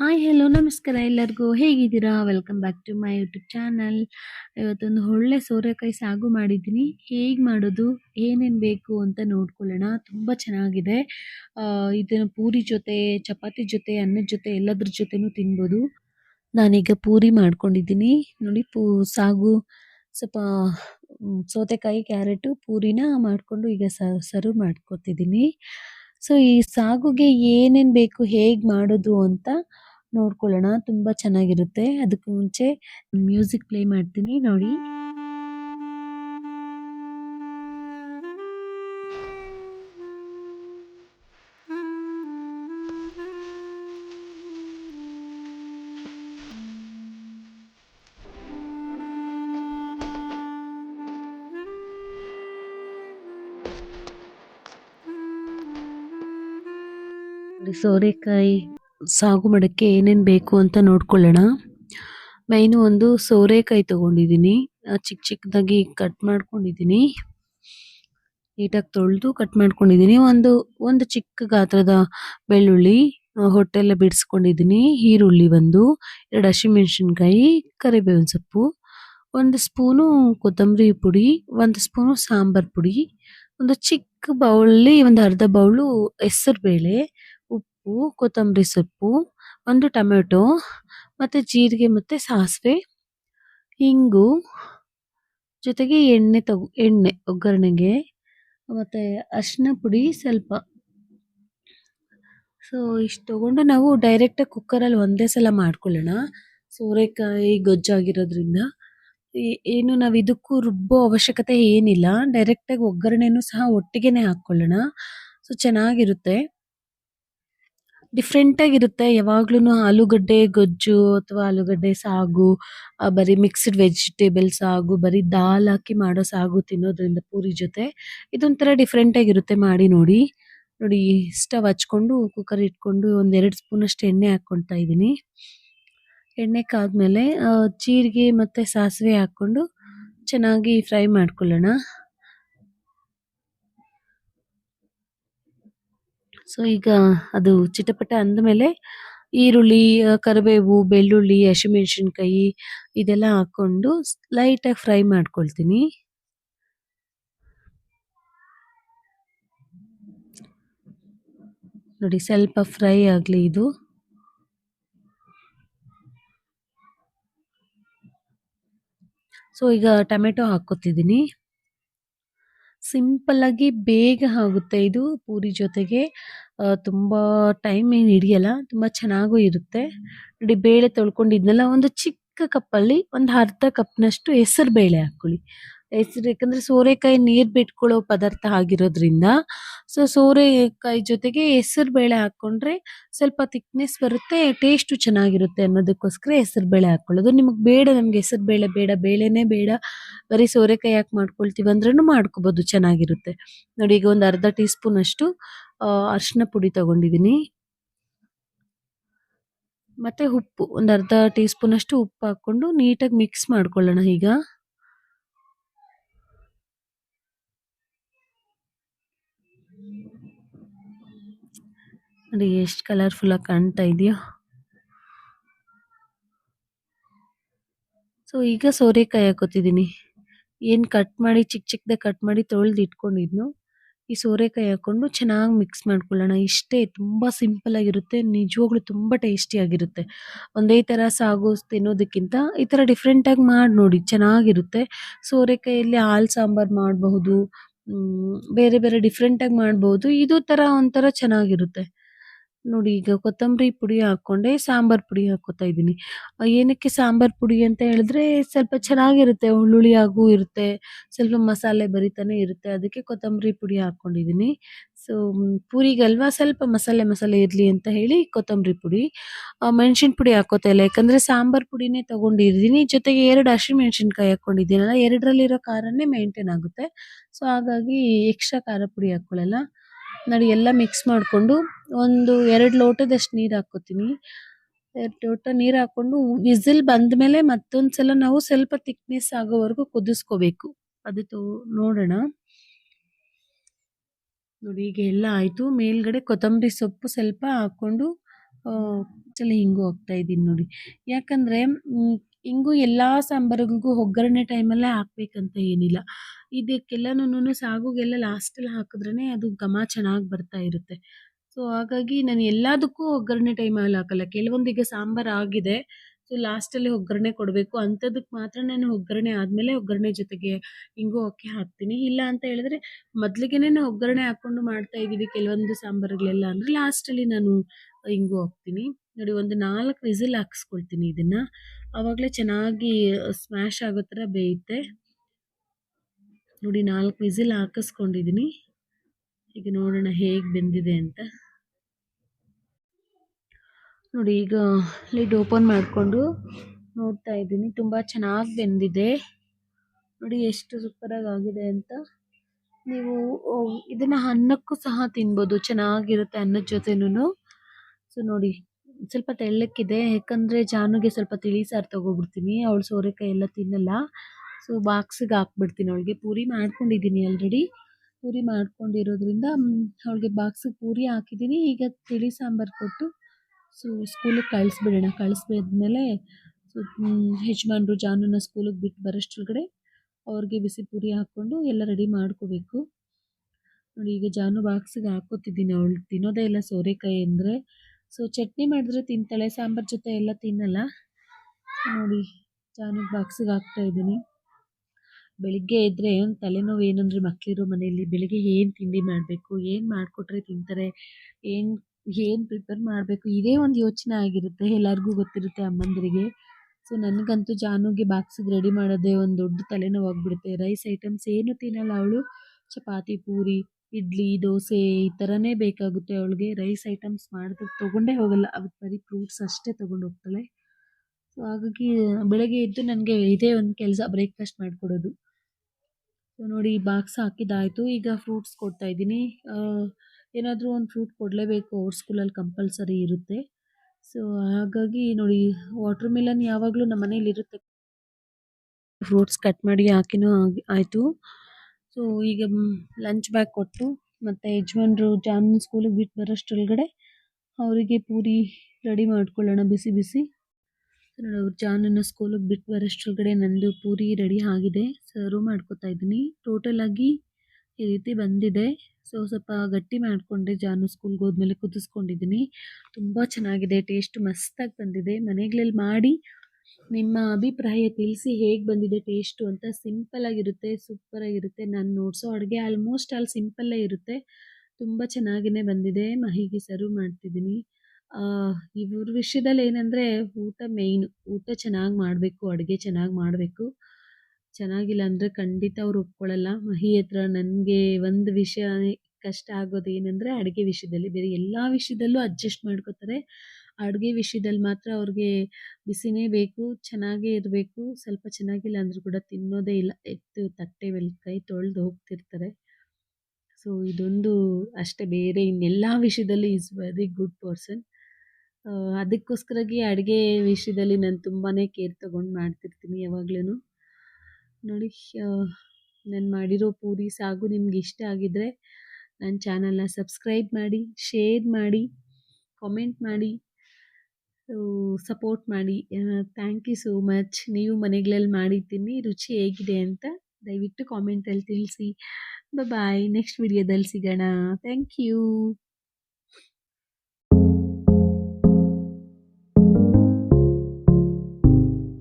Hi hello ನಮಸ್ಕಾರ ಎಲ್ಲರಿಗೂ. ಹೇಗಿದ್ದೀರಾ? Welcome back to my YouTube channel ಇವತ್ತೊಂದು ಒಳ್ಳೆ ಸೋರೆಕಾಯಿ ಸಾಗು ಮಾಡಿದ್ದೀನಿ. ಹೇಗೆ ಮಾಡೋದು? ಏನೇನು ಬೇಕು ಅಂತ ನೋಡ್ಕೊಳ್ಳೋಣ. ತುಂಬ ಚೆನ್ನಾಗಿದೆ. ಇದನ್ನು ಪೂರಿ ಜೊತೆ, ಚಪಾತಿ ಜೊತೆ, ಅನ್ನದ ಜೊತೆ, ಎಲ್ಲದ್ರ ಜೊತೆನೂ ತಿನ್ಬೋದು. ನಾನೀಗ ಪೂರಿ ಮಾಡ್ಕೊಂಡಿದ್ದೀನಿ. ನೋಡಿ, ಪೂ, ಸಾಗು, ಸ್ವಲ್ಪ ಸೌತೆಕಾಯಿ, ಕ್ಯಾರೆಟು, ಪೂರಿನ ಮಾಡಿಕೊಂಡು ಈಗ ಸರ್ವ್ ಮಾಡ್ಕೊತಿದ್ದೀನಿ. ಸೊ ಈ ಸಾಗುಗೆ ಏನೇನು ಬೇಕು, ಹೇಗೆ ಮಾಡೋದು ಅಂತ ನೋಡ್ಕೊಳ್ಳೋಣ. ತುಂಬ ಚೆನ್ನಾಗಿರುತ್ತೆ. ಅದಕ್ಕೆ ಮುಂಚೆ ಮ್ಯೂಸಿಕ್ ಪ್ಲೇ ಮಾಡ್ತೀನಿ. ನೋಡಿ. ಸೋರೆಕಾಯಿ ಸಾಗು ಮಾಡೋಕ್ಕೆ ಏನೇನು ಬೇಕು ಅಂತ ನೋಡ್ಕೊಳ್ಳೋಣ. ಮೈನು ಒಂದು ಸೋರೆಕಾಯಿ ತೊಗೊಂಡಿದ್ದೀನಿ. ಚಿಕ್ಕ ಚಿಕ್ಕದಾಗಿ ಕಟ್ ಮಾಡ್ಕೊಂಡಿದ್ದೀನಿ. ನೀಟಾಗಿ ತೊಳೆದು ಕಟ್ ಮಾಡ್ಕೊಂಡಿದ್ದೀನಿ. ಒಂದು ಒಂದು ಚಿಕ್ಕ ಗಾತ್ರದ ಬೆಳ್ಳುಳ್ಳಿ ಹೊಟ್ಟೆಲ್ಲ ಬಿಡಿಸ್ಕೊಂಡಿದ್ದೀನಿ. ಈರುಳ್ಳಿ ಒಂದು, ಎರಡು ಹಸಿಮೆಣಸಿನ್ಕಾಯಿ, ಕರಿಬೇವಿನ ಸೊಪ್ಪು, ಒಂದು ಸ್ಪೂನು ಕೊತ್ತಂಬರಿ ಪುಡಿ, ಒಂದು ಸ್ಪೂನು ಸಾಂಬಾರ್ ಪುಡಿ, ಒಂದು ಚಿಕ್ಕ ಬೌಲಲ್ಲಿ ಒಂದು ಅರ್ಧ ಬೌಲು ಹೆಸರು ಬೇಳೆ ಉಪ್ಪು ಕೊತ್ತಂಬರಿ ಸೊಪ್ಪು, ಒಂದು ಟೊಮೆಟೊ, ಮತ್ತು ಜೀರಿಗೆ ಮತ್ತು ಸಾಸಿವೆ, ಇಂಗು, ಜೊತೆಗೆ ಎಣ್ಣೆ ತಗೋ, ಎಣ್ಣೆ ಒಗ್ಗರಣೆಗೆ, ಮತ್ತು ಅರಿಶಿನ ಪುಡಿ ಸ್ವಲ್ಪ. ಸೊ ಇಷ್ಟು ತೊಗೊಂಡು ನಾವು ಡೈರೆಕ್ಟಾಗಿ ಕುಕ್ಕರಲ್ಲಿ ಒಂದೇ ಸಲ ಮಾಡ್ಕೊಳ್ಳೋಣ. ಸೋರೆಕಾಯಿ ಗೊಜ್ಜಾಗಿರೋದ್ರಿಂದ ಏನು ನಾವು ಇದಕ್ಕೂ ರುಬ್ಬೋ ಅವಶ್ಯಕತೆ ಏನಿಲ್ಲ. ಡೈರೆಕ್ಟಾಗಿ ಒಗ್ಗರಣೆನೂ ಸಹ ಒಟ್ಟಿಗೆ ಹಾಕ್ಕೊಳ್ಳೋಣ. ಸೊ ಚೆನ್ನಾಗಿರುತ್ತೆ. ಡಿಫ್ರೆಂಟ್ ಆಗಿರುತ್ತೆ ಯಾವಾಗ್ಲೂ ಆಲೂಗಡ್ಡೆ, ಗೊಜ್ಜು ಅಥವಾ ಆಲೂಗಡ್ಡೆ ಸಾಗು ಬರೀ ಮಿಕ್ಸ್ಡ್ ವೆಜಿಟೇಬಲ್ ಸಾಗು, ಬರೀ ದಾಲ್ ಹಾಕಿ ಮಾಡೋ ಸಾಗು ತಿನ್ನೋದ್ರಿಂದ ಪೂರಿ ಜೊತೆ ಇದೊಂಥರ ಡಿಫ್ರೆಂಟ್ ಆಗಿರುತ್ತೆ ಮಾಡಿ ನೋಡಿ. ನೋಡಿ ಸ್ಟವ್ ಹಚ್ಕೊಂಡು ಕುಕ್ಕರ್ ಇಟ್ಕೊಂಡು ಒಂದೆರಡು ಎರಡು ಸ್ಪೂನ್ ಅಷ್ಟು ಎಣ್ಣೆ ಹಾಕೊಳ್ತಾ ಇದ್ದೀನಿ. ಎಣ್ಣೆ ಕಾದ್ಮೇಲೆ ಜೀರಿಗೆ ಮತ್ತೆ ಸಾಸಿವೆ ಹಾಕೊಂಡು ಚೆನ್ನಾಗಿ ಫ್ರೈ ಮಾಡ್ಕೊಳ್ಳೋಣ. ಸೊ ಈಗ ಅದು ಚಿಟಪಟ ಅಂದಮೇಲೆ ಈರುಳ್ಳಿ ಕರಿಬೇವು, ಬೆಳ್ಳುಳ್ಳಿ, ಹಸಿಮೆಣಸಿನ್ಕಾಯಿ ಇದೆಲ್ಲ ಹಾಕೊಂಡು ಲೈಟಾಗಿ ಫ್ರೈ ಮಾಡ್ಕೊಳ್ತೀನಿ. ನೋಡಿ, ಸ್ವಲ್ಪ ಫ್ರೈ ಆಗಲಿ ಇದು. ಸೊ ಈಗ ಟೊಮೆಟೊ ಹಾಕೋತಿದ್ದೀನಿ ಸಿಂಪಲ್ ಆಗಿ ಬೇಗ ಆಗುತ್ತೆ. ಇದು ಪೂರಿ ಜೊತೆಗೆ ತುಂಬಾ ಟೈಮ್ ಏನು ಹಿಡಿಯಲ್ಲ, ತುಂಬಾ ಚೆನ್ನಾಗೂ ಇರುತ್ತೆ. ನೋಡಿ, ಬೇಳೆ ತೊಳ್ಕೊಂಡಿದ್ನಲ್ಲ, ಒಂದು ಚಿಕ್ಕ ಕಪ್ಪಲ್ಲಿ, ಒಂದು ಅರ್ಧ ಕಪ್ನಷ್ಟು ಹೆಸರು ಬೇಳೆ ಹಾಕೊಳ್ಳಿ ಹೆಸರು ಯಾಕಂದ್ರೆ ಸೋರೆಕಾಯಿ ನೀರ್ ಬಿಟ್ಕೊಳ್ಳೋ ಪದಾರ್ಥ ಆಗಿರೋದ್ರಿಂದ. ಸೊ ಸೋರೆಕಾಯಿ ಜೊತೆಗೆ ಹೆಸರು ಬೇಳೆ ಹಾಕೊಂಡ್ರೆ ಸ್ವಲ್ಪ ಥಿಕ್ನೆಸ್ ಬರುತ್ತೆ ಟೇಸ್ಟ್ ಚೆನ್ನಾಗಿರುತ್ತೆ ಅನ್ನೋದಕ್ಕೋಸ್ಕರ ಹೆಸರು ಬೇಳೆ ಹಾಕೊಳ್ಳೋದು. ನಿಮಗೆ ಬೇಡ, ನಮ್ಗೆ ಹೆಸರು ಬೇಳೆ ಬೇಡ, ಬೇಳೆನೇ ಬೇಡ. ಬರೀ ಸೋರೆಕಾಯಿ ಹಾಕಿ ಮಾಡ್ಕೊಳ್ತೀವಿ ಅಂದ್ರೂ ಮಾಡ್ಕೋಬೋದು, ಚೆನ್ನಾಗಿರುತ್ತೆ. ನೋಡಿ, ಈಗ ಒಂದು ಅರ್ಧ ಟೀ ಸ್ಪೂನ್ ಅಷ್ಟು ಅರಿಶಿನ ಪುಡಿ ತಗೊಂಡಿದ್ದೀನಿ ಮತ್ತೆ ಉಪ್ಪು, ಒಂದು ಅರ್ಧ ಟೀ ಸ್ಪೂನ್ ಅಷ್ಟು ಉಪ್ಪು ಹಾಕೊಂಡು ನೀಟಾಗಿ ಮಿಕ್ಸ್ ಮಾಡ್ಕೊಳ್ಳೋಣ ಈಗ. ನೋಡಿ, ಎಷ್ಟು ಕಲರ್ಫುಲ್ ಆಗಿ ಕಾಣ್ತಾ ಇದೆಯೋ. ಸೊ ಈಗ ಸೋರೆಕಾಯಿ ಹಾಕೋತಿದ್ದೀನಿ. ಏನು ಕಟ್ ಮಾಡಿ ಚಿಕ್ಕ ಚಿಕ್ಕದಾಗ ಕಟ್ ಮಾಡಿ ತೊಳೆದು ಇಟ್ಕೊಂಡಿದ್ನು, ಈ ಸೋರೆಕಾಯಿ ಹಾಕೊಂಡು ಚೆನ್ನಾಗಿ ಮಿಕ್ಸ್ ಮಾಡ್ಕೊಳ್ಳೋಣ. ಇಷ್ಟೇ, ತುಂಬ ಸಿಂಪಲ್ ಆಗಿರುತ್ತೆ, ನಿಜವಾಗ್ಲೂ ತುಂಬ ಟೇಸ್ಟಿ ಆಗಿರುತ್ತೆ. ಒಂದೇ ಥರ ಸಾಗು ತಿನ್ನೋದಕ್ಕಿಂತ ಈ ಥರ ಡಿಫ್ರೆಂಟಾಗಿ ಮಾಡಿ ನೋಡಿ, ಚೆನ್ನಾಗಿರುತ್ತೆ. ಸೋರೆಕಾಯಲ್ಲಿ ಹಾಲು ಸಾಂಬಾರು ಮಾಡಬಹುದು ಬೇರೆ ಬೇರೆ ಡಿಫ್ರೆಂಟಾಗಿ ಮಾಡ್ಬೋದು ಇದು ಥರ ಒಂಥರ ಚೆನ್ನಾಗಿರುತ್ತೆ. ನೋಡಿ ಈಗ ಕೊತ್ತಂಬರಿ ಪುಡಿ ಹಾಕ್ಕೊಂಡೆ, ಸಾಂಬಾರು ಪುಡಿ ಹಾಕೋತಾ ಇದ್ದೀನಿ. ಏನಕ್ಕೆ ಸಾಂಬಾರು ಪುಡಿ ಅಂತ ಹೇಳಿದ್ರೆ ಸ್ವಲ್ಪ ಚೆನ್ನಾಗಿರುತ್ತೆ ಹುಳುಳಿಯಾಗೂ ಇರುತ್ತೆ, ಸ್ವಲ್ಪ ಮಸಾಲೆ ಬರಿತಾನೆ ಇರುತ್ತೆ, ಅದಕ್ಕೆ ಕೊತ್ತಂಬರಿ ಪುಡಿ ಹಾಕೊಂಡಿದ್ದೀನಿ ಸೊ ಪೂರಿಗಲ್ವಾ ಸ್ವಲ್ಪ ಮಸಾಲೆ ಮಸಾಲೆ ಇರಲಿ ಅಂತ ಹೇಳಿ ಕೊತ್ತಂಬರಿ ಪುಡಿ. ಮೆಣಸಿನ ಪುಡಿ ಹಾಕೋತಾ ಇಲ್ಲ, ಯಾಕಂದರೆ ಸಾಂಬಾರು ಪುಡಿನೇ ತೊಗೊಂಡಿದ್ದೀನಿ. ಜೊತೆಗೆ ಎರಡು ಹಸಿಮೆಣ್ಸಿನ್ಕಾಯಿ ಹಾಕ್ಕೊಂಡಿದ್ದೀನಲ್ಲ, ಎರಡರಲ್ಲಿರೋ ಖಾರನೇ ಮೇಂಟೈನ್ ಆಗುತ್ತೆ. ಸೊ ಹಾಗಾಗಿ ಎಕ್ಸ್ಟ್ರಾ ಖಾರ ಪುಡಿ ಹಾಕೊಳ್ಳಲ್ಲ ನೋಡಿ, ಎಲ್ಲ ಮಿಕ್ಸ್ ಮಾಡಿಕೊಂಡು ಒಂದು ಎರಡು ಲೋಟದಷ್ಟು ನೀರು ಹಾಕೋತೀನಿ ಎರಡು ಲೋಟ ನೀರು ಹಾಕ್ಕೊಂಡು ವಿಸಿಲ್ ಬಂದ್ಮೇಲೆ ಮತ್ತೊಂದು ಸಲ ನಾವು ಸ್ವಲ್ಪ ತಿಕ್ನೆಸ್ ಆಗೋವರೆಗೂ ಕುದಿಸ್ಕೋಬೇಕು. ಅದು ನೋಡೋಣ. ನೋಡಿ, ಈಗ ಎಲ್ಲ ಆಯಿತು. ಮೇಲ್ಗಡೆ ಕೊತ್ತಂಬರಿ ಸೊಪ್ಪು ಸ್ವಲ್ಪ ಹಾಕ್ಕೊಂಡು ಚಲ ಹಿಂಗು ಹಾಕ್ತಾ ಇದ್ದೀನಿ ನೋಡಿ. ಯಾಕಂದರೆ ಹಿಂಗು ಎಲ್ಲ ಸಾಂಬಾರುಗಳಿಗೂ ಒಗ್ಗರಣೆ ಟೈಮಲ್ಲೇ ಹಾಕ್ಬೇಕಂತ ಏನಿಲ್ಲ. ಇದಕ್ಕೆಲ್ಲನೂ ಸಾಗುಗೆಲ್ಲ ಲಾಸ್ಟಲ್ಲಿ ಹಾಕಿದ್ರೇ ಅದು ಘಮ ಚೆನ್ನಾಗಿ ಬರ್ತಾ ಇರುತ್ತೆ. ಸೊ ಹಾಗಾಗಿ ನಾನು ಎಲ್ಲದಕ್ಕೂ ಒಗ್ಗರಣೆ ಟೈಮಲ್ಲಿ ಹಾಕಲ್ಲ. ಕೆಲವೊಂದಿಗೆ ಸಾಂಬಾರು ಆಗಿದೆ ಸೊ ಲಾಸ್ಟಲ್ಲಿ ಒಗ್ಗರಣೆ ಕೊಡಬೇಕು. ಅಂಥದಕ್ಕೆ ಮಾತ್ರ ನಾನು ಒಗ್ಗರಣೆ ಆದಮೇಲೆ ಒಗ್ಗರಣೆ ಜೊತೆಗೆ ಇಂಗು ಅಕ್ಕಿ ಹಾಕ್ತೀನಿ. ಇಲ್ಲ ಅಂತ ಹೇಳಿದ್ರೆ ಮೊದ್ಲಿಗೆನೇ ಒಗ್ಗರಣೆ ಹಾಕ್ಕೊಂಡು ಮಾಡ್ತಾ ಇದ್ದೀವಿ ಕೆಲವೊಂದು ಸಾಂಬಾರುಗಳೆಲ್ಲ. ಅಂದರೆ ಲಾಸ್ಟಲ್ಲಿ ನಾನು ಇಂಗು ಹಾಕ್ತೀನಿ. ನೋಡಿ ಒಂದು ನಾಲ್ಕು ವಿಸಿಲ್ ಹಾಕಿಸ್ಕೊಳ್ತೀನಿ ಇದನ್ನು. ಆವಾಗಲೇ ಚೆನ್ನಾಗಿ ಸ್ಮ್ಯಾಶ್ ಆಗೋ ಥರ ಬೇಯುತ್ತೆ. ನೋಡಿ ನಾಲ್ಕು ವಿಸಿಲ್ ಹಾಕಿಸ್ಕೊಂಡಿದ್ದೀನಿ ಈಗ ನೋಡೋಣ ಹೇಗೆ ಬೆಂದಿದೆ ಅಂತ. ನೋಡಿ ಈಗ ಲಿಡ್ ಓಪನ್ ಮಾಡಿಕೊಂಡು ನೋಡ್ತಾ ಇದ್ದೀನಿ. ತುಂಬ ಚೆನ್ನಾಗಿ ಬೆಂದಿದೆ. ನೋಡಿ ಎಷ್ಟು ಸೂಪರಾಗಿ ಆಗಿದೆ ಅಂತ. ನೀವು, ಇದನ್ನು ಅನ್ನಕ್ಕೂ ಸಹ ತಿನ್ಬೋದು. ಚೆನ್ನಾಗಿರುತ್ತೆ ಅನ್ನದ ಜೊತೆನೂ ಸೊ ನೋಡಿ ಸ್ವಲ್ಪ ತೆಳ್ಳಕ್ಕಿದೆ. ಯಾಕಂದರೆ ಜಾನುಗೆ ಸ್ವಲ್ಪ ತಿಳಿ ಸಾರು ತೊಗೊಬಿಡ್ತೀನಿ. ಅವಳು ಸೋರೆಕಾಯಿ ಎಲ್ಲ ತಿನ್ನಲ್ಲ. ಸೊ ಬಾಕ್ಸಿಗೆ ಹಾಕ್ಬಿಡ್ತೀನಿ ಅವಳಿಗೆ. ಪೂರಿ ಮಾಡ್ಕೊಂಡಿದ್ದೀನಿ ಆಲ್ರೆಡಿ ಪೂರಿ ಮಾಡ್ಕೊಂಡಿರೋದ್ರಿಂದ ಅವಳಿಗೆ ಬಾಕ್ಸಿಗೆ ಪೂರಿ ಹಾಕಿದ್ದೀನಿ. ಈಗ ತಿಳಿ ಸಾಂಬಾರು ಕೊಟ್ಟು ಸೊ ಸ್ಕೂಲಿಗೆ ಕಳಿಸ್ಬಿಡೋಣ. ಕಳಿಸ್ಬಿದ್ಮೇಲೆ ಸೊ ಯಜಮಾನ್ರು ಜಾನುನ ಸ್ಕೂಲಿಗೆ ಬಿಟ್ಟು ಬರೋಷ್ಟ್ರೊಳಗಡೆ ಅವ್ರಿಗೆ ಬಿಸಿ ಪೂರಿ ಹಾಕ್ಕೊಂಡು ಎಲ್ಲ ರೆಡಿ ಮಾಡ್ಕೋಬೇಕು. ನೋಡಿ, ಈಗ ಜಾನು ಬಾಕ್ಸಿಗೆ ಹಾಕೋತಿದ್ದೀನಿ ಅವಳು ತಿನ್ನೋದೇ ಇಲ್ಲ ಸೋರೆಕಾಯಿ ಅಂದರೆ. ಸೊ ಚಟ್ನಿ ಮಾಡಿದ್ರೆ ತಿಂತಾಳೆ, ಸಾಂಬಾರು ಜೊತೆ ಎಲ್ಲ ತಿನ್ನಲ್ಲ. ನೋಡಿ ಜಾನುಗೆ ಬಾಕ್ಸಿಗೆ ಹಾಕ್ತಾ ಇದ್ದೀನಿ. ಬೆಳಿಗ್ಗೆ ಇದ್ದರೆ ತಲೆನೋವು ಏನಂದರೆ ಮಕ್ಕಳಿರೋ ಮನೆಯಲ್ಲಿ ಬೆಳಿಗ್ಗೆ ಏನು ತಿಂಡಿ ಮಾಡಬೇಕು, ಏನು ಮಾಡಿಕೊಟ್ರೆ ತಿಂತಾರೆ, ಏನು ಏನು ಪ್ರಿಪೇರ್ ಮಾಡಬೇಕು, ಇದೇ ಒಂದು ಯೋಚನೆ ಆಗಿರುತ್ತೆ, ಎಲ್ಲರಿಗೂ ಗೊತ್ತಿರುತ್ತೆ ಅಮ್ಮಂದಿರಿಗೆ. ಸೊ ನನಗಂತೂ ಜಾನುಗೆ ಬಾಕ್ಸಿಗೆ ರೆಡಿ ಮಾಡೋದೇ ಒಂದು ದೊಡ್ಡ ತಲೆನೋವು ಆಗಿಬಿಡುತ್ತೆ. ರೈಸ್ ಐಟಮ್ಸ್ ಏನು ತಿನ್ನಲ್ಲ ಅವಳು. ಚಪಾತಿ, ಪೂರಿ ಇಡ್ಲಿ, ದೋಸೆ ಈ ಥರನೇ ಬೇಕಾಗುತ್ತೆ. ಅವಳಿಗೆ ರೈಸ್ ಐಟಮ್ಸ್ ಮಾಡಿದ್ರೆ ತೊಗೊಂಡೇ ಹೋಗಲ್ಲ. ಅವತ್ತು ಬರೀ ಫ್ರೂಟ್ಸ್ ಅಷ್ಟೇ ತೊಗೊಂಡು ಹೋಗ್ತಾಳೆ. ಸೊ ಹಾಗಾಗಿ ಬೆಳಗ್ಗೆ ಎದ್ದು ನನಗೆ ಇದೇ ಒಂದು ಕೆಲಸ ಬ್ರೇಕ್ಫಾಸ್ಟ್ ಮಾಡಿಕೊಡೋದು. ಸೊ ನೋಡಿ ಬಾಕ್ಸ್ ಹಾಕಿದ್ದಾಯಿತು. ಈಗ ಫ್ರೂಟ್ಸ್ ಕೊಡ್ತಾ ಇದ್ದೀನಿ. ಏನಾದರೂ ಒಂದು ಫ್ರೂಟ್ ಕೊಡಲೇಬೇಕು. ಅವ್ರ ಸ್ಕೂಲಲ್ಲಿ ಕಂಪಲ್ಸರಿ ಇರುತ್ತೆ. ಸೊ ಹಾಗಾಗಿ ನೋಡಿ ವಾಟರ್ ಮೆಲನ್ ಯಾವಾಗಲೂ ನಮ್ಮ ಮನೇಲಿ ಇರುತ್ತೆ. ಫ್ರೂಟ್ಸ್ ಕಟ್ ಮಾಡಿ ಹಾಕಿನೂ ಆಯಿತು. ಸೊ ಈಗ ಲಂಚ್ ಬ್ಯಾಗ್ ಕೊಟ್ಟು ಮತ್ತು ಯಜಮಾನ್ರು ಜಾಮೂನ್ ಸ್ಕೂಲಿಗೆ ಬಿಟ್ಟು ಬರೋಷ್ಟರೊಳಗಡೆ ಅವರಿಗೆ ಪೂರಿ ರೆಡಿ ಮಾಡ್ಕೊಳ್ಳೋಣ ಬಿಸಿ ಬಿಸಿ. ಅವ್ರು ಜಾನನ್ನ ಸ್ಕೂಲಿಗೆ ಬಿಟ್ಟು ಬರೋಷ್ಟ್ರೊಳಗಡೆ ನಂದು ಪೂರಿ ರೆಡಿ ಆಗಿದೆ. ಸರ್ವ್ ಮಾಡ್ಕೊತಾ ಇದ್ದೀನಿ. ಟೋಟಲಾಗಿ ಈ ರೀತಿ ಬಂದಿದೆ. ಸೊ ಸ್ವಲ್ಪ ಗಟ್ಟಿ ಮಾಡಿಕೊಂಡೆ ಜಾನು ಸ್ಕೂಲ್ಗೆ ಹೋದ್ಮೇಲೆ ಕುದಿಸ್ಕೊಂಡಿದ್ದೀನಿ. ತುಂಬ ಚೆನ್ನಾಗಿದೆ. ಟೇಸ್ಟ್ ಮಸ್ತಾಗಿ ಬಂದಿದೆ. ಮನೆಗಳಲ್ಲಿ ಮಾಡಿ ನಿಮ್ಮ ಅಭಿಪ್ರಾಯ ತಿಳಿಸಿ ಹೇಗೆ ಬಂದಿದೆ ಟೇಸ್ಟು ಅಂತ ಸಿಂಪಲ್ಲಾಗಿರುತ್ತೆ ಸೂಪರಾಗಿರುತ್ತೆ ನಾನು ನೋಡಿಸೋ ಅಡುಗೆ ಆಲ್ಮೋಸ್ಟ್ ಆಲ್ ಸಿಂಪಲ್ಲೇ ಇರುತ್ತೆ. ತುಂಬ ಚೆನ್ನಾಗಿಯೇ ಬಂದಿದೆ. ಮಹಿಗೆ ಸರ್ವ್ ಮಾಡ್ತಿದ್ದೀನಿ. ಇವ್ರ ವಿಷಯದಲ್ಲಿ ಏನಂದರೆ ಊಟ ಮೇಯ್ನ್ ಊಟ ಚೆನ್ನಾಗಿ ಮಾಡಬೇಕು, ಅಡುಗೆ ಚೆನ್ನಾಗಿ ಮಾಡಬೇಕು. ಚೆನ್ನಾಗಿಲ್ಲ ಅಂದರೆ ಖಂಡಿತ ಅವ್ರು ಒಪ್ಕೊಳ್ಳಲ್ಲ ಮಹಿ ಹತ್ರ ನನಗೆ ಒಂದು ವಿಷಯ ಕಷ್ಟ ಆಗೋದು ಏನಂದರೆ ಅಡುಗೆ ವಿಷಯದಲ್ಲಿ. ಬೇರೆ ಎಲ್ಲ ವಿಷಯದಲ್ಲೂ ಅಡ್ಜಸ್ಟ್ ಮಾಡ್ಕೋತಾರೆ. ಅಡುಗೆ ವಿಷಯದಲ್ಲಿ ಮಾತ್ರ ಅವ್ರಿಗೆ ಬಿಸಿನೇ ಬೇಕು, ಚೆನ್ನಾಗೇ ಇರಬೇಕು. ಸ್ವಲ್ಪ ಚೆನ್ನಾಗಿಲ್ಲ ಅಂದರೂ ಕೂಡ ತಿನ್ನೋದೇ ಇಲ್ಲ. ಎತ್ತು, ತಟ್ಟೆ ಮೇಲೆ ಕೈ ತೊಳೆದು ಹೋಗ್ತಿರ್ತಾರೆ. ಸೊ, ಇದೊಂದು ಅಷ್ಟೇ ಬೇರೆ ಇನ್ನೆಲ್ಲ ವಿಷಯದಲ್ಲಿ ಈಸ್ ವೆರಿ ಗುಡ್ ಪರ್ಸನ್. ಅದಕ್ಕೋಸ್ಕರಾಗಿ ಅಡುಗೆ ವಿಷಯದಲ್ಲಿ ನಾನು ತುಂಬಾ ಕೇರ್ ತೊಗೊಂಡು ಮಾಡ್ತಿರ್ತೀನಿ ಯಾವಾಗ್ಲೂ ನೋಡಿ ನಾನು ಮಾಡಿರೋ ಪೂರಿ ಸಾಗು ನಿಮ್ಗೆ ಇಷ್ಟ ಆಗಿದ್ರೆ ನನ್ನ ಚಾನಲ್ನ ಸಬ್ಸ್ಕ್ರೈಬ್ ಮಾಡಿ, ಶೇರ್ ಮಾಡಿ, ಕಾಮೆಂಟ್ ಮಾಡಿ. ಸಪೋರ್ಟ್ ಮಾಡಿ ಥ್ಯಾಂಕ್ ಯು ಸೋ ಮಚ್ ನೀವು ಮನೆಗಳಲ್ಲಿ ಮಾಡಿದ್ದೀನಿ, ರುಚಿ ಹೇಗಿದೆ ಅಂತ ದಯವಿಟ್ಟು ಕಾಮೆಂಟಲ್ಲಿ ತಿಳಿಸಿ. ಬಾಯ್ ನೆಕ್ಸ್ಟ್ ವಿಡಿಯೋದಲ್ಲಿ ಸಿಗೋಣ. Thank you